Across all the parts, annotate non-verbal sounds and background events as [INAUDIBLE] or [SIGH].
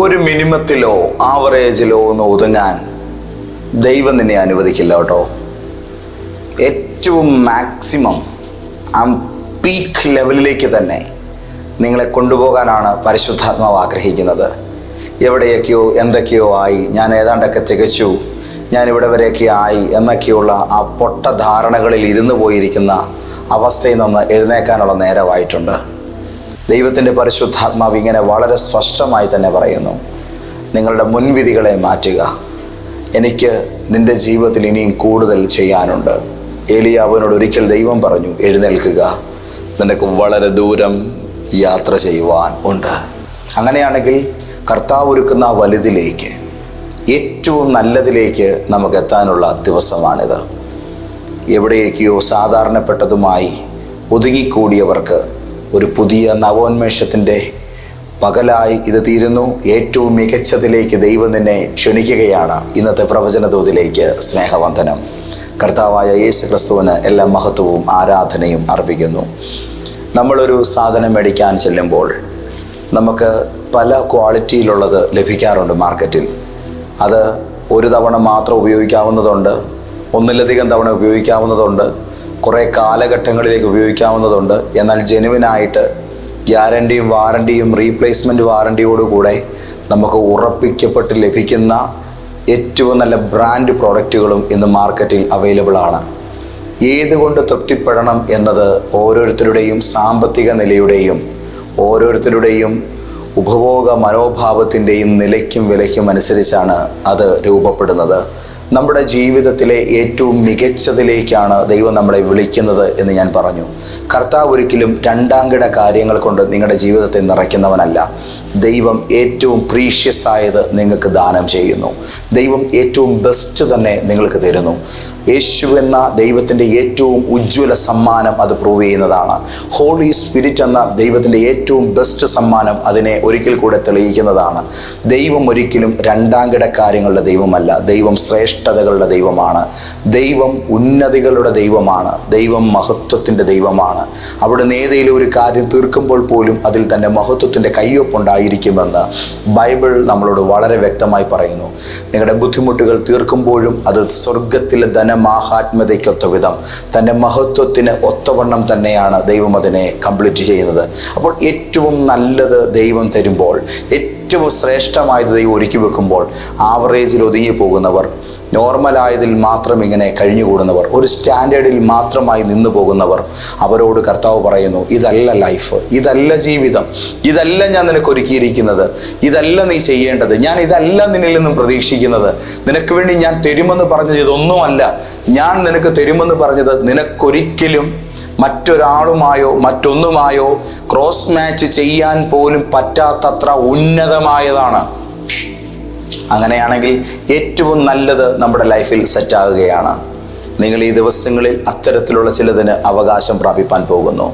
ഒരു മിനിമത്തിലോ ആവറേജിലോ ഒന്ന് ഒതുങ്ങാൻ ദൈവം നിന്നെ അനുവദിക്കില്ല കേട്ടോ. ഏറ്റവും മാക്സിമം ആ പീക്ക് ലെവലിലേക്ക് തന്നെ നിങ്ങളെ കൊണ്ടുപോകാനാണ് പരിശുദ്ധാത്മാവ് ആഗ്രഹിക്കുന്നത്. എവിടെയൊക്കെയോ എന്തൊക്കെയോ ആയി. ഞാൻ ഏതാണ്ടൊക്കെ തികച്ചു. ഞാൻ ഇവിടെ വരെയൊക്കെ ആയി എന്നൊക്കെയുള്ള ആ പൊട്ട ധാരണകളിൽ ഇരുന്നു പോയിരിക്കുന്ന അവസ്ഥയിൽ നിന്ന് എഴുന്നേക്കാനുള്ള നേരമായിട്ടുണ്ട്. ദൈവത്തിന്റെ പരിശുദ്ധാത്മാവ് ഇങ്ങനെ വളരെ സ്പഷ്ടമായി തന്നെ പറയുന്നു. നിങ്ങളുടെ മുൻവിധികളെ മാറ്റുക. എനിക്ക് നിന്റെ ജീവിതത്തിൽ ഇനിയും കൂടുതൽ ചെയ്യാനുണ്ട്. ഏലിയാവിനോട് ഒരിക്കൽ ദൈവം പറഞ്ഞു എഴുന്നേൽക്കുക. നിനക്ക് വളരെ ദൂരം യാത്ര ചെയ്യുവാൻ ഉണ്ട്. അങ്ങനെയാണെങ്കിൽ കർത്താവ് ഒരുക്കുന്ന വലുതിലേക്ക് ഏറ്റവും നല്ലതിലേക്ക് നമുക്ക് എത്താനുള്ള ദിവസമാണിത്. എവിടേക്കോ സാധാരണപ്പെട്ടതുമായി ഒതുങ്ങിക്കൂടിയവർക്ക് ഒരു പുതിയ നവോന്മേഷത്തിന്റെ പകലായി ഇത് തീരുന്നു. ഏറ്റവും മികച്ചതിലേക്ക് ദൈവം നിന്നെ ക്ഷണിക്കുകയാണ്. ഇന്നത്തെ പ്രവചന തോതിലേക്ക് സ്നേഹവന്ദനം. കർത്താവായ യേശു ക്രിസ്തുവിന് എല്ലാ മഹത്വവും ആരാധനയും അർപ്പിക്കുന്നു. നമ്മളൊരു സാധനം മേടിക്കാൻ ചെല്ലുമ്പോൾ നമുക്ക് പല ക്വാളിറ്റിയിലുള്ളത് ലഭിക്കാറുണ്ട് മാർക്കറ്റിൽ. അത് ഒരു തവണ മാത്രം ഉപയോഗിക്കാവുന്നതുണ്ട്. ഒന്നിലധികം തവണ ഉപയോഗിക്കാവുന്നതുണ്ട്. കുറേ കാലഘട്ടങ്ങളിലേക്ക് ഉപയോഗിക്കാവുന്നതുണ്ട്. എന്നാൽ ജെനുവിനായിട്ട് ഗ്യാരണ്ടിയും വാറണ്ടിയും റീപ്ലേസ്മെന്റ് വാറണ്ടിയോടുകൂടെ നമുക്ക് ഉറപ്പിക്കപ്പെട്ട് ലഭിക്കുന്ന ഏറ്റവും നല്ല ബ്രാൻഡ് പ്രോഡക്റ്റുകളും ഇന്ന് മാർക്കറ്റിൽ അവൈലബിൾ ആണ്. ഏതുകൊണ്ട് തൃപ്തിപ്പെടണം എന്നത് ഓരോരുത്തരുടെയും സാമ്പത്തിക നിലയുടെയും ഓരോരുത്തരുടെയും ഉപഭോഗ മനോഭാവത്തിന്റെയും നിലയ്ക്കും വിലയ്ക്കും അനുസരിച്ചാണ് അത് രൂപപ്പെടുന്നത്. നമ്മുടെ ജീവിതത്തിലെ ഏറ്റവും മികച്ചതിലേക്കാണ് ദൈവം നമ്മളെ വിളിക്കുന്നത് എന്ന് ഞാൻ പറഞ്ഞു. കർത്താവ് ഒരിക്കലും രണ്ടാംകിട കാര്യങ്ങൾ കൊണ്ട് നിങ്ങളുടെ ജീവിതത്തെ നിറയ്ക്കുന്നവനല്ല. ദൈവം ഏറ്റവും പ്രീഷ്യസ് ആയത് നിങ്ങൾക്ക് ദാനം ചെയ്യുന്നു. ദൈവം ഏറ്റവും ബെസ്റ്റ് തന്നെ നിങ്ങൾക്ക് തരുന്നു. യേശു എന്ന ദൈവത്തിന്റെ ഏറ്റവും ഉജ്ജ്വല സമ്മാനം അത് പ്രൂവ് ചെയ്യുന്നതാണ്. ഹോളി സ്പിരിറ്റ് എന്ന ദൈവത്തിന്റെ ഏറ്റവും ബെസ്റ്റ് സമ്മാനം അതിനെ ഒരിക്കൽ കൂടെ തെളിയിക്കുന്നതാണ്. ദൈവം ഒരിക്കലും രണ്ടാംകിട കാര്യങ്ങളുടെ ദൈവമല്ല. ദൈവം ശ്രേഷ്ഠതകളുടെ ദൈവമാണ്. ദൈവം ഉന്നതികളുടെ ദൈവമാണ്. ദൈവം മഹത്വത്തിന്റെ ദൈവമാണ്. അവിടുന്ന് ഏതെങ്കിലും ഒരു കാര്യം തീർക്കുമ്പോൾ പോലും അതിൽ തന്നെ മഹത്വത്തിന്റെ കയ്യൊപ്പുണ്ടായിരിക്കുമെന്ന് ബൈബിൾ നമ്മളോട് വളരെ വ്യക്തമായി പറയുന്നു. നിങ്ങളുടെ ബുദ്ധിമുട്ടുകൾ തീർക്കുമ്പോഴും അത് സ്വർഗത്തിലെ ധനമാഹാത്മ്യതയ്ക്കൊത്ത വിധം തന്റെ മഹത്വത്തിന് ഒത്തവണ്ണം തന്നെയാണ് ദൈവം അതിനെ കംപ്ലീറ്റ് ചെയ്യുന്നത്. അപ്പോൾ ഏറ്റവും നല്ലത് ദൈവം തരുമ്പോൾ ഏറ്റവും ശ്രേഷ്ഠമായത് ദൈവം ഒരുക്കി വെക്കുമ്പോൾ ആവറേജിൽ ഒതുങ്ങി പോകുന്നവർ നോർമലായതിൽ മാത്രം ഇങ്ങനെ കഴിഞ്ഞുകൂടുന്നവർ ഒരു സ്റ്റാൻഡേർഡിൽ മാത്രമായി നിന്നു പോകുന്നവർ അവരോട് കർത്താവ് പറയുന്നു ഇതല്ല ലൈഫ് ഇതല്ല ജീവിതം ഇതല്ല ഞാൻ നിനക്ക് ഒരുക്കിയിരിക്കുന്നത് ഇതല്ല നീ ചെയ്യേണ്ടത് ഞാൻ ഇതല്ല നിന്നിൽ നിന്നും പ്രതീക്ഷിക്കുന്നത് നിനക്ക് വേണ്ടി ഞാൻ തരുമെന്ന് പറഞ്ഞത് ഇതൊന്നുമല്ല ഞാൻ നിനക്ക് തരുമെന്ന് പറഞ്ഞത് നിനക്കൊരിക്കലും മറ്റൊരാളുമായോ മറ്റൊന്നുമായോ ക്രോസ് മാച്ച് ചെയ്യാൻ പോലും പറ്റാത്തത്ര ഉന്നതമായതാണ്. അങ്ങനെയാണെങ്കിൽ ഏറ്റവും നല്ലത് നമ്മുടെ ലൈഫിൽ സെറ്റാകുകയാണ് നിങ്ങൾ ഈ ദിവസങ്ങളിൽ അത്തരത്തിലുള്ള ചിലതിന് അവകാശം പ്രാപിപ്പാൻ പോകുന്നു.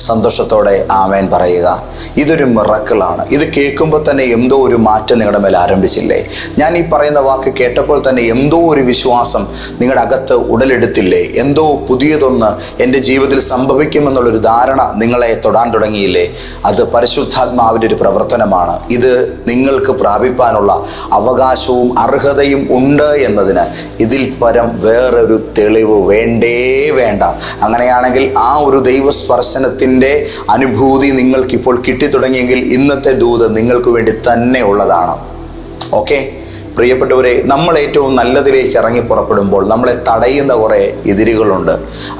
സന്തോഷത്തോടെ ആമേൻ പറയുക. ഇതൊരു മിറക്കിളാണ്. ഇത് കേൾക്കുമ്പോൾ തന്നെ എന്തോ ഒരു മാറ്റം നിങ്ങളുടെ മേലെ ആരംഭിച്ചില്ലേ? ഞാൻ ഈ പറയുന്ന വാക്ക് കേട്ടപ്പോൾ തന്നെ എന്തോ ഒരു വിശ്വാസം നിങ്ങളുടെ അകത്ത് ഉടലെടുത്തില്ലേ? എന്തോ പുതിയതൊന്ന് എന്റെ ജീവിതത്തിൽ സംഭവിക്കുമെന്നുള്ളൊരു ധാരണ നിങ്ങളെ തൊടാൻ തുടങ്ങിയില്ലേ? അത് പരിശുദ്ധാത്മാവിന്റെ ഒരു പ്രവർത്തനമാണ്. ഇത് നിങ്ങൾക്ക് പ്രാപിപ്പാനുള്ള അവകാശവും അർഹതയും ഉണ്ട് എന്നതിന് ഇതിൽ പരം വേറൊരു തെളിവ് വേണ്ടേ വേണ്ട. അങ്ങനെയാണെങ്കിൽ ആ ഒരു ദൈവസ്പർശനത്തിന്റെ അനുഭൂതി നിങ്ങൾക്കിപ്പോൾ കിട്ടിത്തുടങ്ങിയെങ്കിൽ ഇന്നത്തെ ദൂത് നിങ്ങൾക്ക് വേണ്ടി തന്നെ ഉള്ളതാണ്. ഓക്കെ പ്രിയപ്പെട്ടവരെ നമ്മൾ ഏറ്റവും നല്ലതിലേക്ക് ഇറങ്ങി പുറപ്പെടുമ്പോൾ നമ്മളെ തടയുന്ന കുറേ എതിരുകളുണ്ട്.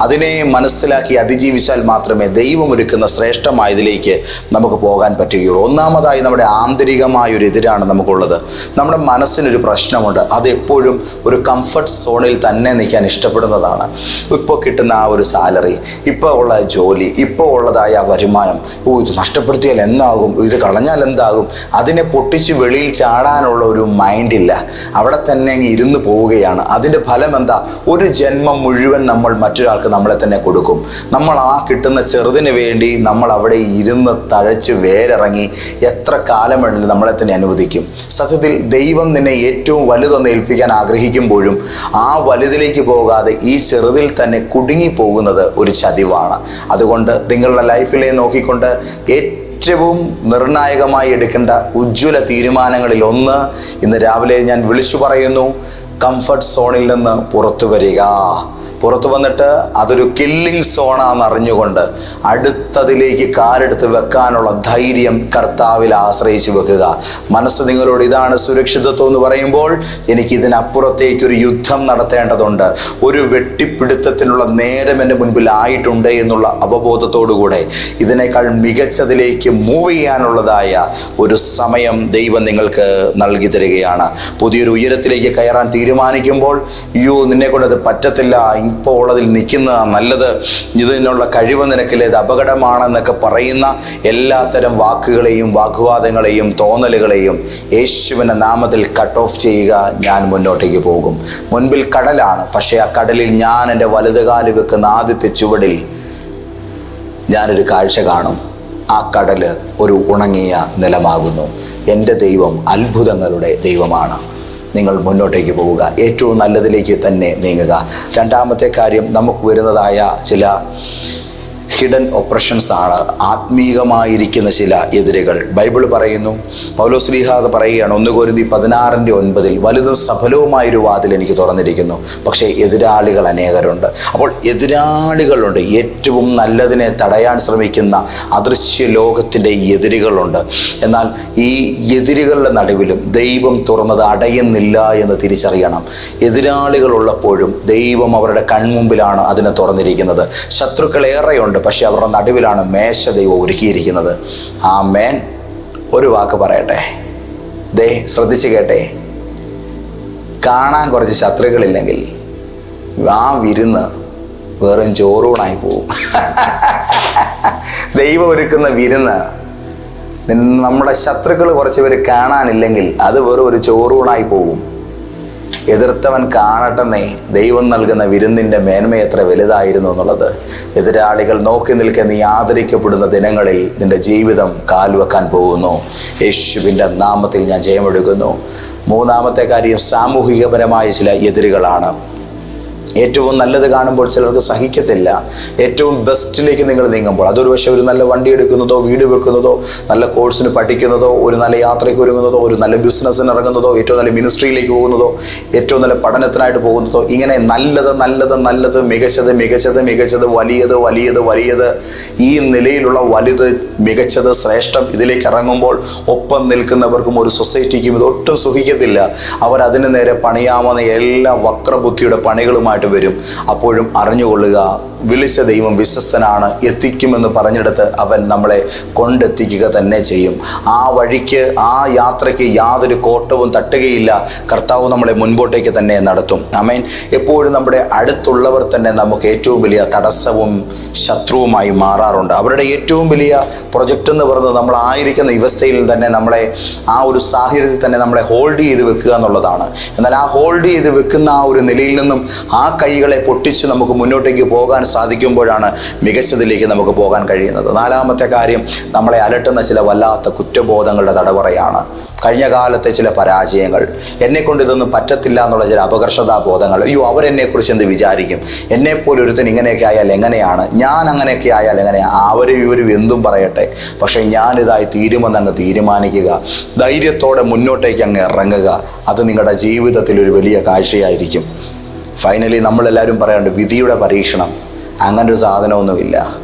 അതിനെ മനസ്സിലാക്കി അതിജീവിച്ചാൽ മാത്രമേ ദൈവം ഒരുക്കുന്ന ശ്രേഷ്ഠമായതിലേക്ക് നമുക്ക് പോകാൻ പറ്റുകയുള്ളൂ. ഒന്നാമതായി നമ്മുടെ ആന്തരികമായ ഒരു എതിരാണ് നമുക്കുള്ളത്. നമ്മുടെ മനസ്സിനൊരു പ്രശ്നമുണ്ട്. അത് എപ്പോഴും ഒരു കംഫർട്ട് സോണിൽ തന്നെ നിൽക്കാൻ ഇഷ്ടപ്പെടുന്നതാണ്. ഇപ്പോൾ കിട്ടുന്ന ആ ഒരു സാലറി ഇപ്പോൾ ഉള്ള ജോലി ഇപ്പോൾ ഉള്ളതായ ആ വരുമാനം ഓ ഇത് നഷ്ടപ്പെടുത്തിയാൽ എന്താകും ഇത് കളഞ്ഞാൽ എന്താകും? അതിനെ പൊട്ടിച്ച് വെളിയിൽ ചാടാനുള്ള ഒരു മൈൻഡില്ല അവിടെ തന്നെ ഇരുന്ന് പോവുകയാണ്. അതിന്റെ ഫലം എന്താ? ഒരു ജന്മം മുഴുവൻ നമ്മൾ മറ്റൊരാൾക്ക് നമ്മളെ തന്നെ കൊടുക്കും. നമ്മൾ ആ കിട്ടുന്ന ചെറുതിന് വേണ്ടി നമ്മൾ അവിടെ ഇരുന്ന് തഴച്ച് വേരിറങ്ങി എത്ര കാലം നമ്മളെ തന്നെ അനുവദിക്കും. സത്യത്തിൽ ദൈവം നിന്നെ ഏറ്റവും വലുതൊന്ന് ഏൽപ്പിക്കാൻ ആഗ്രഹിക്കുമ്പോഴും ആ വലുതിലേക്ക് പോകാതെ ഈ ചെറുതിൽ തന്നെ കുടുങ്ങി പോകുന്നത് ഒരു ചതിവാണ്. അതുകൊണ്ട് നിങ്ങളുടെ ലൈഫിലെ നോക്കിക്കൊണ്ട് ഏറ്റവും ഏറ്റവും നിർണായകമായി എടുക്കേണ്ട ഉജ്ജ്വല തീരുമാനങ്ങളിൽ ഒന്ന് ഇന്ന് രാവിലെ ഞാൻ വിളിച്ചു പറയുന്നു കംഫർട്ട് സോണിൽ നിന്ന് പുറത്തു വരിക. പുറത്തു വന്നിട്ട് അതൊരു കില്ലിംഗ് സോണാന്ന് അറിഞ്ഞുകൊണ്ട് അടുത്തതിലേക്ക് കാലെടുത്ത് വെക്കാനുള്ള ധൈര്യം കർത്താവിൽ ആശ്രയിച്ച് വെക്കുക. മനസ്സ് നിങ്ങളോട് ഇതാണ് സുരക്ഷിതത്വം എന്ന് പറയുമ്പോൾ എനിക്ക് ഇതിനപ്പുറത്തേക്ക് ഒരു യുദ്ധം നടത്തേണ്ടതുണ്ട്. ഒരു വെട്ടിപ്പിടുത്തത്തിനുള്ള നേരം എന്റെ മുൻപിൽ ആയിട്ടുണ്ട് എന്നുള്ള അവബോധത്തോടുകൂടെ ഇതിനേക്കാൾ മികച്ചതിലേക്ക് മൂവ് ചെയ്യാനുള്ളതായ ഒരു സമയം ദൈവം നിങ്ങൾക്ക് നൽകി തരികയാണ്. പുതിയൊരു ഉയരത്തിലേക്ക് കയറാൻ തീരുമാനിക്കുമ്പോൾ അയ്യോ നിന്നെ കൊണ്ട് അത് പറ്റത്തില്ല ഇപ്പോൾ അതിൽ നിൽക്കുന്നതാണ് നല്ലത്. ഇതിനുള്ള കഴിവ് നിനക്കില്ല ഇത് അപകടമാണെന്നൊക്കെ പറയുന്ന എല്ലാത്തരം വാക്കുകളെയും വാഗ്വാദങ്ങളെയും തോന്നലുകളെയും യേശുവിന്റെ നാമത്തിൽ കട്ട് ഓഫ് ചെയ്യുക ഞാൻ മുന്നോട്ടേക്ക് പോകും. മുൻപിൽ കടലാണ് പക്ഷേ ആ കടലിൽ ഞാൻ എന്റെ വലതുകാൽ വെക്കുന്ന ആദ്യത്തെ ചുവടിൽ ഞാനൊരു കാഴ്ച കാണും. ആ കടൽ ഒരു ഉണങ്ങിയ നിലമാകുന്നു. എന്റെ ദൈവം അത്ഭുതങ്ങളുടെ ദൈവമാണ്. നിങ്ങൾ മുന്നോട്ടേക്ക് പോവുക ഏറ്റവും നല്ലതിലേക്ക് തന്നെ നീങ്ങുക. രണ്ടാമത്തെ കാര്യം നമുക്ക് വരുന്നതായ ചില ഹിഡൻ ഓപ്പറേഷൻസ് ആണ്. ആത്മീകമായിരിക്കുന്ന ചില എതിരുകൾ. ബൈബിൾ പറയുന്നു പൗലോസ്ലീഹാദ് പറയുകയാണ് ഒന്ന് കോരുതി പതിനാറിന്റെ ഒൻപതിൽ വലുതും സഫലവുമായൊരു വാതിൽ എനിക്ക് തുറന്നിരിക്കുന്നു പക്ഷേ എതിരാളികൾ അനേകരുണ്ട്. അപ്പോൾ എതിരാളികളുണ്ട്. ഏറ്റവും നല്ലതിനെ തടയാൻ ശ്രമിക്കുന്ന അദൃശ്യ ലോകത്തിന്റെ എതിരുകളുണ്ട്. എന്നാൽ ഈ എതിരുകളുടെ നടുവിലും ദൈവം തുറന്നത് അടയുന്നില്ല എന്ന് തിരിച്ചറിയണം. എതിരാളികളുള്ളപ്പോഴും ദൈവം അവരുടെ കൺമുമ്പിലാണ് അതിനെ തുറന്നിരിക്കുന്നത്. ശത്രുക്കൾ ഏറെയുണ്ട് പക്ഷെ അവരുടെ നടുവിലാണ് മേശ ദൈവം ഒരുക്കിയിരിക്കുന്നത്. ആ മേൻ ഒരു വാക്ക് പറയട്ടെ. ദേ ശ്രദ്ധിച്ച് കേട്ടെ. കാണാൻ കുറച്ച് ശത്രുക്കളില്ലെങ്കിൽ ആ വിരുന്ന് വെറും ചോറൂണായി പോവും. [LAUGHS] ദൈവം ഒരുക്കുന്ന വിരുന്ന് നമ്മുടെ ശത്രുക്കൾ കുറച്ച് പേര് കാണാനില്ലെങ്കിൽ അത് വെറും ഒരു ചോറൂണായി പോകും എതിർത്തവൻ കാണട്ടെന്നേ ദൈവം നൽകുന്ന വിരുന്നിന്റെ മേന്മ എത്ര വലുതായിരുന്നു എന്നുള്ളത്. എതിരാളികൾ നോക്കി നിൽക്കെ നീ ആദരിക്കപ്പെടുന്ന ദിനങ്ങളിൽ നിന്റെ ജീവിതം കാൽവെക്കാൻ പോകുന്നു. യേശുവിന്റെ നാമത്തിൽ ഞാൻ ജയമെടുക്കുന്നു. മൂന്നാമത്തെ കാര്യം സാമൂഹികപരമായ ചില എതിരുകളാണ്. ഏറ്റവും നല്ലത് കാണുമ്പോൾ ചിലർക്ക് സഹിക്കത്തില്ല. ഏറ്റവും ബെസ്റ്റിലേക്ക് നിങ്ങൾ നീങ്ങുമ്പോൾ. അതൊരു പക്ഷേ ഒരു നല്ല വണ്ടി എടുക്കുന്നതോ വീട് വെക്കുന്നതോ നല്ല കോഴ്സിന് പഠിക്കുന്നതോ ഒരു നല്ല യാത്രയ്ക്ക് ഒരുങ്ങുന്നതോ ഒരു നല്ല ബിസിനസ്സിന് ഇറങ്ങുന്നതോ ഏറ്റവും നല്ല മിനിസ്ട്രിയിലേക്ക് പോകുന്നതോ ഏറ്റവും നല്ല പഠനത്തിനായിട്ട് പോകുന്നതോ ഇങ്ങനെ നല്ലത് നല്ലത് നല്ലത് മികച്ചത് മികച്ചത് മികച്ചത് വലിയത് വലിയത് വലിയത് ഈ നിലയിലുള്ള വലുത് മികച്ചത് ശ്രേഷ്ഠം ഇതിലേക്ക് ഇറങ്ങുമ്പോൾ ഒപ്പം നിൽക്കുന്നവർക്കും ഒരു സൊസൈറ്റിക്കും ഇതൊട്ടും സുഖിക്കത്തില്ല. അവർ അതിന് നേരെ പണിയാവുന്ന എല്ലാ വക്രബുദ്ധിയുടെ പണികളുമായിട്ട് വരും. അപ്പോഴും അറിഞ്ഞുകൊള്ളുക വിളിച്ച ദൈവം വിശ്വസ്തനാണ് എത്തിക്കുമെന്ന് പറഞ്ഞെടുത്ത് അവൻ നമ്മളെ കൊണ്ടെത്തിക്കുക തന്നെ ചെയ്യും. ആ വഴിക്ക് ആ യാത്രയ്ക്ക് യാതൊരു കോട്ടവും തട്ടുകയില്ല. കർത്താവ് നമ്മളെ മുൻപോട്ടേക്ക് തന്നെ നടത്തും. അമേൻ എപ്പോഴും നമ്മുടെ അടുത്തുള്ളവർ തന്നെ നമുക്ക് ഏറ്റവും വലിയ തടസ്സവും ശത്രുവുമായി മാറാറുണ്ട്. അവരുടെ ഏറ്റവും വലിയ പ്രൊജക്റ്റ് എന്ന് പറയുന്നത് നമ്മൾ ആയിരിക്കുന്ന അവസ്ഥയിൽ തന്നെ നമ്മളെ ആ ഒരു സാഹചര്യത്തിൽ തന്നെ നമ്മളെ ഹോൾഡ് ചെയ്ത് വെക്കുക എന്നുള്ളതാണ്. എന്നാൽ ആ ഹോൾഡ് ചെയ്ത് വെക്കുന്ന ആ ഒരു നിലയിൽ നിന്നും കൈകളെ പൊട്ടിച്ച് നമുക്ക് മുന്നോട്ടേക്ക് പോകാൻ സാധിക്കുമ്പോഴാണ് മികച്ചതിലേക്ക് നമുക്ക് പോകാൻ കഴിയുന്നത്. നാലാമത്തെ കാര്യം നമ്മളെ അലട്ടുന്ന ചില വല്ലാത്ത കുറ്റബോധങ്ങളുടെ തടവറയാണ്. കഴിഞ്ഞ കാലത്തെ ചില പരാജയങ്ങൾ. എന്നെ കൊണ്ട് ഇതൊന്നും പറ്റത്തില്ല എന്നുള്ള ചില അപകർഷതാ ബോധങ്ങൾ. അയ്യോ അവരെന്നെക്കുറിച്ച് എന്ത് വിചാരിക്കും? എന്നെപ്പോലെ ഒരുത്തൻ ഇങ്ങനെയൊക്കെ ആയാൽ എങ്ങനെയാണ്? ഞാൻ അങ്ങനെയൊക്കെ ആയാൽ എങ്ങനെയാണ് അവരും ഇവരും എന്തും പറയട്ടെ. പക്ഷേ ഞാനിതായി തീരുമെന്ന് അങ്ങ് തീരുമാനിക്കുക. ധൈര്യത്തോടെ മുന്നോട്ടേക്ക് അങ്ങ് ഇറങ്ങുക. അത് നിങ്ങളുടെ ജീവിതത്തിൽ ഒരു വലിയ കാഴ്ചയായിരിക്കും. ഫൈനലി നമ്മളെല്ലാവരും പറയാറുണ്ട് വിധിയുടെ പരീക്ഷണം. അങ്ങനൊരു സാധനമൊന്നുമില്ല.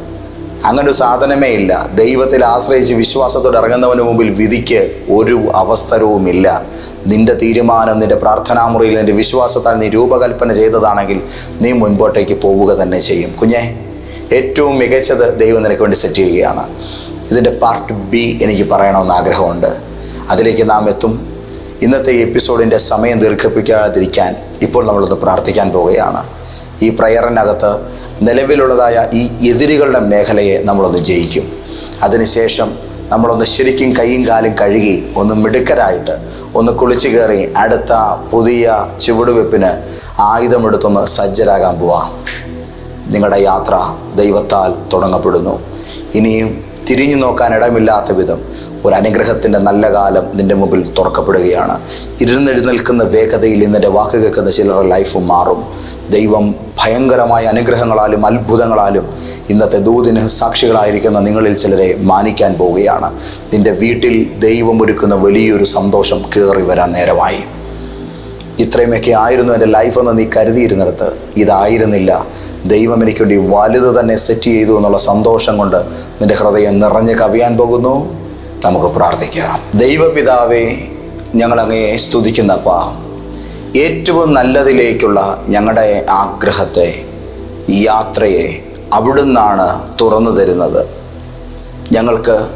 അങ്ങനൊരു സാധനമേ ഇല്ല. ദൈവത്തിൽ ആശ്രയിച്ച് വിശ്വാസത്തോടെ ഇറങ്ങുന്നവന് മുമ്പിൽ വിധിക്ക് ഒരു അവസരവുമില്ല. നിന്റെ തീരുമാനം നിന്റെ പ്രാർത്ഥനാമുറിയിൽ നിന്റെ വിശ്വാസത്താൽ നീ രൂപകൽപ്പന ചെയ്തതാണെങ്കിൽ നീ മുൻപോട്ടേക്ക് പോവുക തന്നെ ചെയ്യും. കുഞ്ഞെ ഏറ്റവും മികച്ചത് ദൈവം നിനക്ക് വേണ്ടി സെറ്റ് ചെയ്യുകയാണ്. ഇതിന്റെ പാർട്ട് ബി എനിക്ക് പറയണമെന്ന് ആഗ്രഹമുണ്ട്. അതിലേക്ക് നാം എത്തും. ഇന്നത്തെ എപ്പിസോഡിന്റെ സമയം ദീർഘിപ്പിക്കാതിരിക്കാൻ ഇപ്പോൾ നമ്മളൊന്ന് പ്രാർത്ഥിക്കാൻ പോവുകയാണ്. ഈ പ്രയറിനകത്ത് നിലവിലുള്ളതായ ഈ എതിരുകളുടെ മേഖലയെ നമ്മളൊന്ന് ജയിക്കും. അതിനുശേഷം നമ്മളൊന്ന് ശരിക്കും കൈയും കാലും കഴുകി ഒന്ന് മിടുക്കരായിട്ട് ഒന്ന് കുളിച്ചു കയറി അടുത്ത പുതിയ ചുവടുവെപ്പിന് ആയുധമെടുത്തൊന്ന് സജ്ജരാകാൻ പോവാം. നിങ്ങളുടെ യാത്ര ദൈവത്താൽ തുടങ്ങപ്പെടുന്നു. ഇനിയും തിരിഞ്ഞു നോക്കാൻ ഇടമില്ലാത്ത വിധം ഒരു അനുഗ്രഹത്തിന്റെ നല്ല കാലം നിന്റെ മുമ്പിൽ തുറക്കപ്പെടുകയാണ്. ഇരുന്നെഴുന്നേൽക്കുന്ന വേഗതയിൽ ഇന്നിന്റെ വാക്ക് കേൾക്കുന്ന ചിലരുടെ ലൈഫ് മാറും. ദൈവം ഭയങ്കരമായ അനുഗ്രഹങ്ങളാലും അത്ഭുതങ്ങളാലും ഇന്നത്തെ ദൂതിന് സാക്ഷികളായിരിക്കുന്ന നിങ്ങളിൽ ചിലരെ മാനിക്കാൻ പോവുകയാണ്. നിന്റെ വീട്ടിൽ ദൈവം ഒരുക്കുന്ന വലിയൊരു സന്തോഷം കയറി വരാൻ നേരമായി. ഇത്രയുമൊക്കെ ആയിരുന്നു എന്റെ ലൈഫ് എന്ന് നീ കരുതിയിരുന്നിടത്ത്. ഇതായിരുന്നില്ല. ദൈവം എനിക്ക് വേണ്ടി വലുത് തന്നെ സെറ്റ് ചെയ്തു എന്നുള്ള സന്തോഷം കൊണ്ട് നിന്റെ ഹൃദയം നിറഞ്ഞ് കവിയാൻ പോകുന്നു. നമുക്ക് പ്രാർത്ഥിക്കാം. ദൈവപിതാവേ ഞങ്ങൾ അങ്ങയെ സ്തുതിക്കുന്നപ്പാ. ഏറ്റവും നല്ലതിലേക്കുള്ള ഞങ്ങളുടെ ആഗ്രഹത്തെ ഈ യാത്രയെ അവിടുന്നാണ് തുറന്നു തരുന്നത്. ഞങ്ങൾക്ക്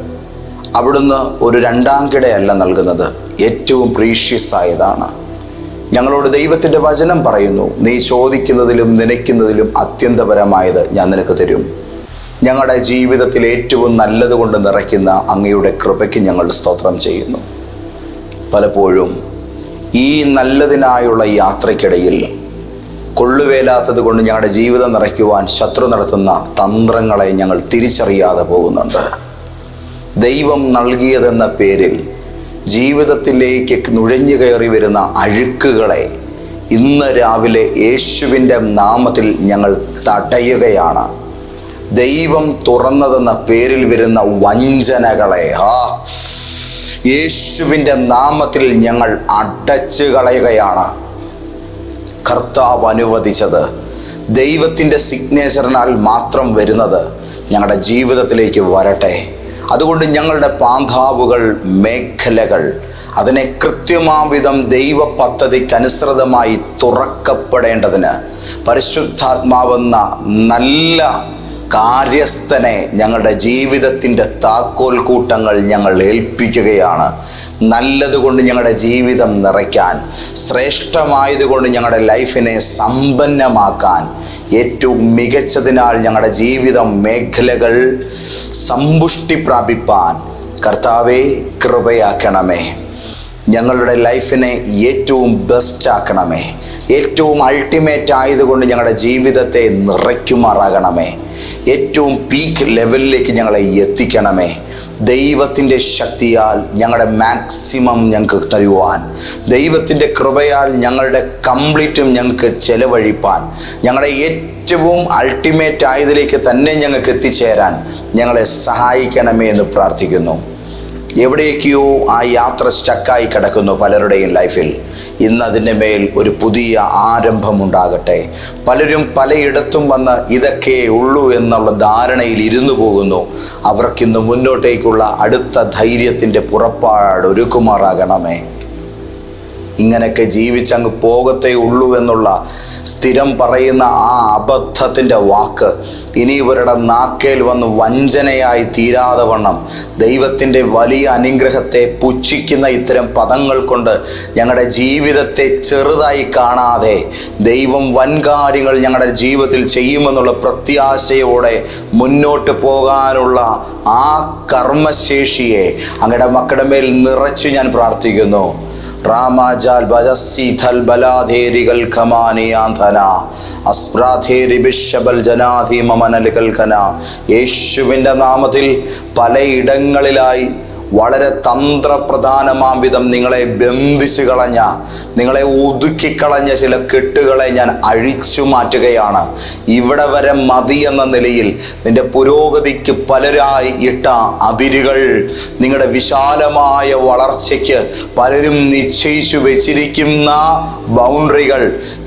അവിടുന്ന് ഒരു രണ്ടാം കിടയല്ല നൽകുന്നത്. ഏറ്റവും പ്രീഷ്യസ് ആയതാണ്. ഞങ്ങളോട് ദൈവത്തിന്റെ വചനം പറയുന്നു. നീ ചോദിക്കുന്നതിലും നനയ്ക്കുന്നതിലും അത്യന്തപരമായത് ഞാൻ നിനക്ക് തരും. ഞങ്ങളുടെ ജീവിതത്തിൽ ഏറ്റവും നല്ലതുകൊണ്ട് നിറയ്ക്കുന്ന അങ്ങയുടെ കൃപയ്ക്ക് ഞങ്ങൾ സ്തോത്രം ചെയ്യുന്നു. പലപ്പോഴും ഈ നല്ലതിനായുള്ള യാത്രയ്ക്കിടയിൽ കൊള്ളുവേലാത്തത് കൊണ്ട് ഞങ്ങളുടെ ജീവിതം നിറയ്ക്കുവാൻ ശത്രു നടത്തുന്ന തന്ത്രങ്ങളെ ഞങ്ങൾ തിരിച്ചറിയാതെ പോകുന്നുണ്ട്. ദൈവം നൽകിയതെന്ന പേരിൽ ജീവിതത്തിലേക്ക് നുഴഞ്ഞു കയറി വരുന്ന അഴുക്കുകളെ ഇന്ന് രാവിലെ യേശുവിന്റെ നാമത്തിൽ ഞങ്ങൾ തടയുകയാണ്. ദൈവം തുറന്നതെന്ന പേരിൽ വരുന്ന വഞ്ചനകളെ ആ യേശുവിന്റെ നാമത്തിൽ ഞങ്ങൾ അടച്ചു കളയുകയാണ്. കർത്താവ് അനുവദിച്ചത് ദൈവത്തിന്റെ സിഗ്നേച്ചറിനാൽ മാത്രം വരുന്നത് ഞങ്ങളുടെ ജീവിതത്തിലേക്ക് വരട്ടെ. അതുകൊണ്ട് ഞങ്ങളുടെ പാന്താവുകൾ മേഖലകൾ അതിനെ കൃത്യമാവിധം ദൈവ പദ്ധതിക്കനുസൃതമായി തുറക്കപ്പെടേണ്ടതിന് പരിശുദ്ധാത്മാവെന്ന നല്ല കാര്യസ്ഥനെ ഞങ്ങളുടെ ജീവിതത്തിന്റെ താക്കോൽ കൂട്ടങ്ങൾ ഞങ്ങൾ ഏൽപ്പിക്കുകയാണ്. നല്ലതുകൊണ്ട് ഞങ്ങളുടെ ജീവിതം നിറയ്ക്കാൻ ശ്രേഷ്ഠമായതുകൊണ്ട് ഞങ്ങളുടെ ലൈഫിനെ സമ്പന്നമാക്കാൻ ഏറ്റവും മികച്ചതിനാൽ ഞങ്ങളുടെ ജീവിതം മേഖലകൾ സമ്പുഷ്ടി പ്രാപിപ്പാൻ കർത്താവെ കൃപയാക്കണമേ. ഞങ്ങളുടെ ലൈഫിനെ ഏറ്റവും ബെസ്റ്റ് ആക്കണമേ. ഏറ്റവും അൾട്ടിമേറ്റ് ആയതുകൊണ്ട് ഞങ്ങളുടെ ജീവിതത്തെ നിറയ്ക്കുമാറാകണമേ. ഏറ്റവും പീക്ക് ലെവലിലേക്ക് ഞങ്ങളെ എത്തിക്കണമേ. ദൈവത്തിന്റെ ശക്തിയാൽ ഞങ്ങളുടെ മാക്സിമം ഞങ്ങൾക്ക് തരുവാൻ ദൈവത്തിന്റെ കൃപയാൽ ഞങ്ങളുടെ കംപ്ലീറ്റും ഞങ്ങൾക്ക് ചെലവഴിപ്പാൻ ഞങ്ങളുടെ ഏറ്റവും അൾട്ടിമേറ്റ് ആയതിലേക്ക് തന്നെ ഞങ്ങൾക്ക് എത്തിച്ചേരാൻ ഞങ്ങളെ സഹായിക്കണമേ എന്ന് പ്രാർത്ഥിക്കുന്നു. എവിടേക്കോ ആ യാത്ര സ്റ്റക്കായി കിടക്കുന്നു പലരുടെയും ലൈഫിൽ ഇന്ന് അതിന്റെ മേൽ ഒരു പുതിയ ആരംഭം ഉണ്ടാകട്ടെ. പലരും പലയിടത്തും വന്ന് ഇതൊക്കെ ഉള്ളൂ എന്നുള്ള ധാരണയിൽ ഇരുന്നു പോകുന്നു. അവർക്കിന്ന് മുന്നോട്ടേക്കുള്ള അടുത്ത ധൈര്യത്തിന്റെ പുറപ്പാട് ഒരുക്കുമാറാകണമേ. ഇങ്ങനെയൊക്കെ ജീവിച്ചങ്ങ് പോകത്തേ ഉള്ളൂ എന്നുള്ള സ്ഥിരം പറയുന്ന ആ അബദ്ധത്തിന്റെ വാക്ക് ഇനി ഇവരുടെ നാക്കേൽ വന്ന് വഞ്ചനയായി തീരാതെ വണ്ണം. ദൈവത്തിന്റെ വലിയ അനുഗ്രഹത്തെ പുച്ഛിക്കുന്ന ഇത്തരം പദങ്ങൾ കൊണ്ട് ഞങ്ങളുടെ ജീവിതത്തെ ചെറുതായി കാണാതെ ദൈവം വൻകാര്യങ്ങൾ ഞങ്ങളുടെ ജീവിതത്തിൽ ചെയ്യുമെന്നുള്ള പ്രത്യാശയോടെ മുന്നോട്ട് പോകാനുള്ള ആ കർമ്മശേഷിയെ അങ്ങയുടെ മക്കളുടെ മേൽ നിറച്ചു ഞാൻ പ്രാർത്ഥിക്കുന്നു. ഖന യേശുവിന്റെ നാമത്തിൽ പലയിടങ്ങളിലായി വളരെ തന്ത്രപ്രധാനമാം വിധം നിങ്ങളെ ബന്ധിച്ചു കളഞ്ഞ നിങ്ങളെ ഒതുക്കിക്കളഞ്ഞ ചില കെട്ടുകളെ ഞാൻ അഴിച്ചു മാറ്റുകയാണ്. ഇവിടെ വരെ മതി എന്ന നിലയിൽ നിന്റെ പുരോഗതിക്ക് പലരായി ഇട്ട അതിരുകൾ നിങ്ങളുടെ വിശാലമായ വളർച്ചയ്ക്ക് പലരും നിശ്ചയിച്ചു വെച്ചിരിക്കുന്ന ബൗണ്ടറികൾ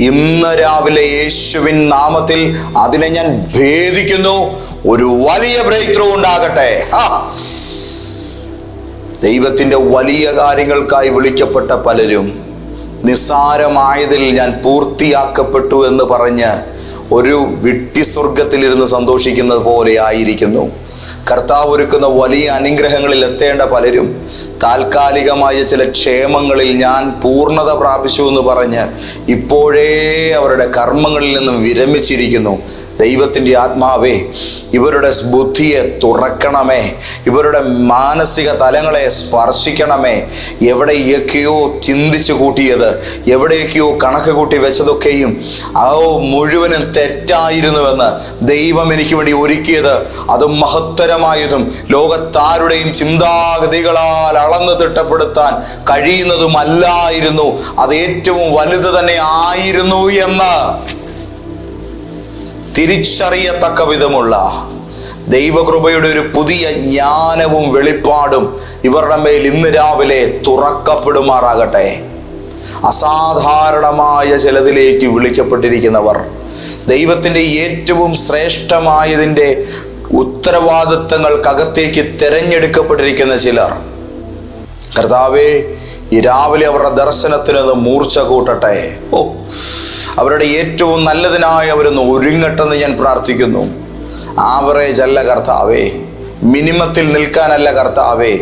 ഇന്ന് രാവിലെ യേശുവിൻ നാമത്തിൽ അതിനെ ഞാൻ ഭേദിക്കുന്നു. ഒരു വലിയ ബ്രേക്ക് ത്രൂ ഉണ്ടാകട്ടെ. ആ ദൈവത്തിന്റെ വലിയ കാര്യങ്ങൾക്കായി വിളിക്കപ്പെട്ട പലരും നിസ്സാരമായതിൽ ഞാൻ പൂർത്തിയാക്കപ്പെട്ടു എന്ന് പറഞ്ഞ് ഒരു വിട്ടി വിട്ടിസ്വർഗത്തിലിരുന്ന് സന്തോഷിക്കുന്നത് പോലെ ആയിരിക്കുന്നു. കർത്താവ് ഒരുക്കുന്ന വലിയ അനുഗ്രഹങ്ങളിൽ എത്തേണ്ട പലരും താൽക്കാലികമായ ചില ക്ഷേമങ്ങളിൽ ഞാൻ പൂർണത പ്രാപിച്ചു എന്ന് പറഞ്ഞ് ഇപ്പോഴേ അവരുടെ കർമ്മങ്ങളിൽ നിന്നും വിരമിച്ചിരിക്കുന്നു. ദൈവത്തിന്റെ ആത്മാവേ ഇവരുടെ ബുദ്ധിയെ തുറക്കണമേ ഇവരുടെ മാനസിക തലങ്ങളെ സ്പർശിക്കണമേ. എവിടെയൊക്കെയോ ചിന്തിച്ചു കൂട്ടിയത് എവിടെയൊക്കെയോ കണക്ക് കൂട്ടി വെച്ചതൊക്കെയും ആ മുഴുവനും തെറ്റായിരുന്നുവെന്ന് ദൈവം എനിക്ക് വേണ്ടി ഒരുക്കിയത്. അതും മഹത്തരമായതും ലോകത്താരുടെയും ചിന്താഗതികളാൽ അളന്ന് തിട്ടപ്പെടുത്താൻ കഴിയുന്നതുമല്ലായിരുന്നു. അത് ഏറ്റവും വലുത് തന്നെ ആയിരുന്നു എന്ന്. തിരിച്ചറിയത്തക്ക വിധമുള്ള ദൈവകൃപയുടെ ഒരു പുതിയ ജ്ഞാനവും വെളിപ്പാടും ഇവരുടെ മേൽ ഇന്ന് രാവിലെ തുറക്കപ്പെടുമാറാകട്ടെ. അസാധാരണമായ ചിലതിലേക്ക് വിളിക്കപ്പെട്ടിരിക്കുന്നവർ ദൈവത്തിന്റെ ഏറ്റവും ശ്രേഷ്ഠമായതിന്റെ ഉത്തരവാദിത്തങ്ങൾക്കകത്തേക്ക് തിരഞ്ഞെടുക്കപ്പെട്ടിരിക്കുന്ന ചിലർ. കർത്താവേ ഈ രാവിലെ അവരുടെ ദർശനത്തിനൊന്ന് മൂർച്ച കൂട്ടട്ടെ. ഓ അവരുടെ ഏറ്റവും നല്ലതിനായി അവരൊന്ന് ഒരുങ്ങട്ടെന്ന് ഞാൻ പ്രാർത്ഥിക്കുന്നു. ആവറേജ് അല്ല കർത്താവേ. മിനിമത്തിൽ നിൽക്കാനല്ല കർത്താവേ.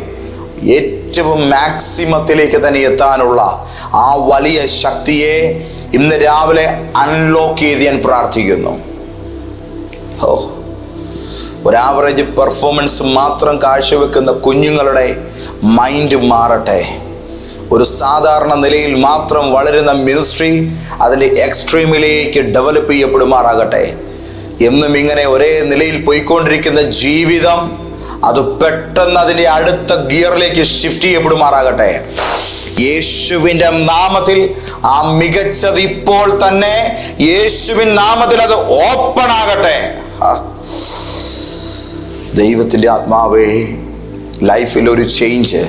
ഏറ്റവും മാക്സിമത്തിലേക്ക് തന്നെ എത്താനുള്ള ആ വലിയ ശക്തിയെ ഇന്ന് രാവിലെ അൺലോക്ക് ചെയ്ത് ഞാൻ പ്രാർത്ഥിക്കുന്നു. ഓ. ഒരു ആവറേജ് പെർഫോമൻസ് മാത്രം കാഴ്ചവെക്കുന്ന കുഞ്ഞുങ്ങളുടെ മൈൻഡ് മാറട്ടെ. ഒരു സാധാരണ നിലയിൽ മാത്രം വളരുന്ന മിനിസ്ട്രി അതിന്റെ എക്സ്ട്രീമിലേക്ക് ഡെവലപ്പ് ചെയ്യപ്പെടുമാറാകട്ടെ. എന്നും ഇങ്ങനെ ഒരേ നിലയിൽ പോയിക്കൊണ്ടിരിക്കുന്ന ജീവിതം അത് പെട്ടെന്ന് അതിന്റെ അടുത്ത ഗിയറിലേക്ക് ഷിഫ്റ്റ് ചെയ്യപ്പെടുമാറാകട്ടെ. യേശുവിന്റെ നാമത്തിൽ ആ മികച്ചത് ഇപ്പോൾ തന്നെ യേശുവിൻ നാമത്തിൽ അത് ഓപ്പൺ ആകട്ടെ. ദൈവത്തിന്റെ ആത്മാവേ ലൈഫിൽ ഒരു ചേഞ്ച്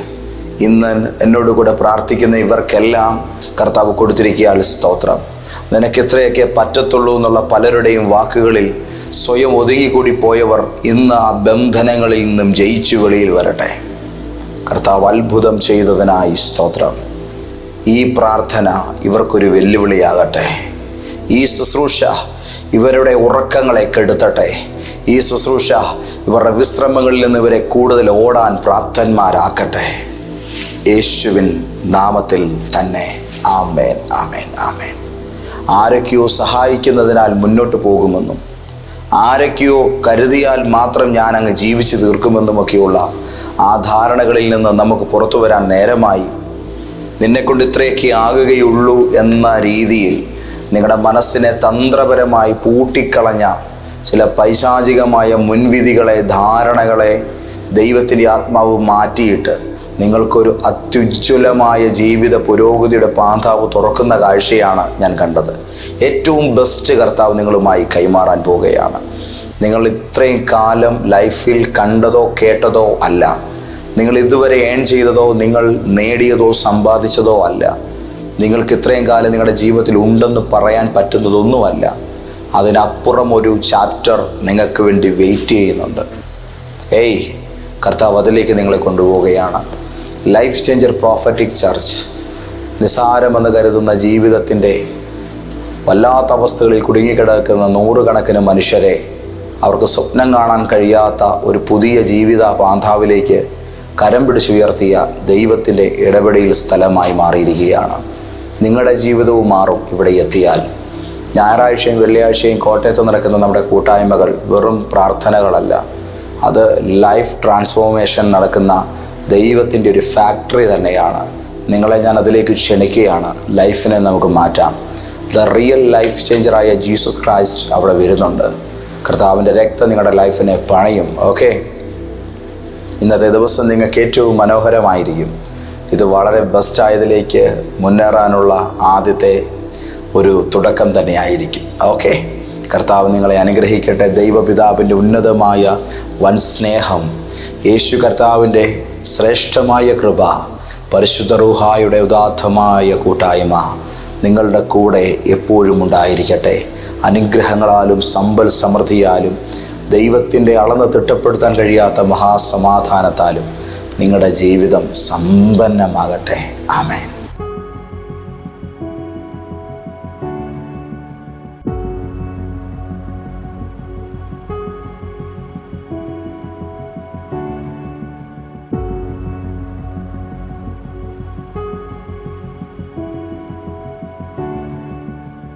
ഇന്ന് എന്നോട് കൂടെ പ്രാർത്ഥിക്കുന്ന ഇവർക്കെല്ലാം കർത്താവ് കൊടുത്തിരിക്കുക സ്തോത്രം. നിനക്ക് എത്രയൊക്കെ പറ്റത്തുള്ളൂ എന്നുള്ള പലരുടെയും വാക്കുകളിൽ സ്വയം ഒതുങ്ങിക്കൂടി പോയവർ ഇന്ന് ആ ബന്ധനങ്ങളിൽ നിന്നും ജയിച്ചു വെളിയിൽ വരട്ടെ. കർത്താവ് അത്ഭുതം ചെയ്തതിനായി സ്തോത്രം. ഈ പ്രാർത്ഥന ഇവർക്കൊരു വെല്ലുവിളിയാകട്ടെ. ഈ ശുശ്രൂഷ ഇവരുടെ ഉറക്കങ്ങളെ കെടുത്തട്ടെ ഈ ശുശ്രൂഷ ഇവരുടെ വിശ്രമങ്ങളിൽ നിന്ന് ഇവരെ കൂടുതൽ ഓടാൻ പ്രാപ്തന്മാരാക്കട്ടെ. യേശുവിൻ നാമത്തിൽ തന്നെ. ആമേൻ ആമേൻ ആമേൻ. ആരൊക്കെയോ സഹായിക്കുന്നതിനാൽ മുന്നോട്ട് പോകുമെന്നും ആരൊക്കെയോ കരുതിയാൽ മാത്രം ഞാൻ അങ്ങ് ജീവിച്ചു തീർക്കുമെന്നുമൊക്കെയുള്ള ആ ധാരണകളിൽ നിന്ന് നമുക്ക് പുറത്തു വരാൻ നേരമായി. നിന്നെക്കൊണ്ട് ഇത്രയൊക്കെ ആകുകയുള്ളൂ എന്ന രീതിയിൽ നിങ്ങളുടെ മനസ്സിനെ തന്ത്രപരമായി പൂട്ടിക്കളഞ്ഞ ചില പൈശാചികമായ മുൻവിധികളെ ധാരണകളെ ദൈവത്തിന്റെ ആത്മാവ് മാറ്റിയിട്ട് നിങ്ങൾക്കൊരു അത്യുജ്വലമായ ജീവിത പുരോഗതിയുടെ പാന്താവ് തുറക്കുന്ന കാഴ്ചയാണ് ഞാൻ കണ്ടത്. ഏറ്റവും ബെസ്റ്റ് കർത്താവ് നിങ്ങളുമായി കൈമാറാൻ പോവുകയാണ്. നിങ്ങൾ ഇത്രയും കാലം ലൈഫിൽ കണ്ടതോ കേട്ടതോ അല്ല. നിങ്ങൾ ഇതുവരെ ഏൺ ചെയ്തതോ നിങ്ങൾ നേടിയതോ സമ്പാദിച്ചതോ അല്ല. നിങ്ങൾക്ക് ഇത്രയും കാലം നിങ്ങളുടെ ജീവിതത്തിൽ ഉണ്ടെന്ന് പറയാൻ പറ്റുന്നതൊന്നുമല്ല. അതിനപ്പുറം ഒരു ചാപ്റ്റർ നിങ്ങൾക്ക് വേണ്ടി വെയിറ്റ് ചെയ്യുന്നുണ്ട്. ഏയ് കർത്താവ് അതിലേക്ക് നിങ്ങളെ കൊണ്ടുപോവുകയാണ്. ലൈഫ് ചേഞ്ചർ പ്രോഫറ്റിക് ചർച്ച് നിസാരമെന്ന് കരുതുന്ന ജീവിതത്തിന്റെ വല്ലാത്ത അവസ്ഥകളിൽ കുടുങ്ങിക്കിടക്കുന്ന നൂറുകണക്കിന് മനുഷ്യരെ അവർക്ക് സ്വപ്നം കാണാൻ കഴിയാത്ത ഒരു പുതിയ ജീവിത പാന്താവിലേക്ക് കരം പിടിച്ചുയർത്തിയ ദൈവത്തിന്റെ ഇടപെടയിൽ സ്ഥലമായി മാറിയിരിക്കുകയാണ്. നിങ്ങളുടെ ജീവിതവും മാറും ഇവിടെ എത്തിയാൽ. ഞായറാഴ്ചയും വെള്ളിയാഴ്ചയും കോട്ടയത്ത് നടക്കുന്ന നമ്മുടെ കൂട്ടായ്മകൾ വെറും പ്രാർത്ഥനകളല്ല. അത് ലൈഫ് ട്രാൻസ്ഫോർമേഷൻ നടക്കുന്ന ദൈവത്തിന്റെ ഒരു ഫാക്ടറി തന്നെയാണ്. നിങ്ങളെ ഞാൻ അതിലേക്ക് ക്ഷണിക്കുകയാണ്. ലൈഫിനെ നമുക്ക് മാറ്റാം. ദ റിയൽ ലൈഫ് ചേഞ്ചറായ ജീസസ് ക്രൈസ്റ്റ് അവിടെ വരുന്നുണ്ട്. കർത്താവിന്റെ രക്തം നിങ്ങളുടെ ലൈഫിനെ പണയും. ഓക്കെ ഇന്നത്തെ ദിവസം നിങ്ങൾക്ക് ഏറ്റവും മനോഹരമായിരിക്കും. ഇത് വളരെ ബെസ്റ്റായതിലേക്ക് മുന്നേറാനുള്ള ആദ്യത്തെ ഒരു തുടക്കം തന്നെയായിരിക്കും. ഓക്കെ കർത്താവ് നിങ്ങളെ അനുഗ്രഹിക്കട്ടെ. ദൈവപിതാവിന്റെ ഉന്നതമായ വൻ സ്നേഹം യേശു കർത്താവിന്റെ ശ്രേഷ്ഠമായ കൃപ പരിശുദ്ധ റൂഹായുടെ ഉദാത്തമായ കൂട്ടായ്മ നിങ്ങളുടെ കൂടെ എപ്പോഴും ഉണ്ടായിരിക്കട്ടെ. അനുഗ്രഹങ്ങളാലും സമ്പൽ സമൃദ്ധിയാലും ദൈവത്തിന്റെ അളന്ന് തിട്ടപ്പെടുത്താൻ കഴിയാത്ത മഹാസമാധാനത്താലും നിങ്ങളുടെ ജീവിതം സമ്പന്നമാകട്ടെ. ആമേൻ.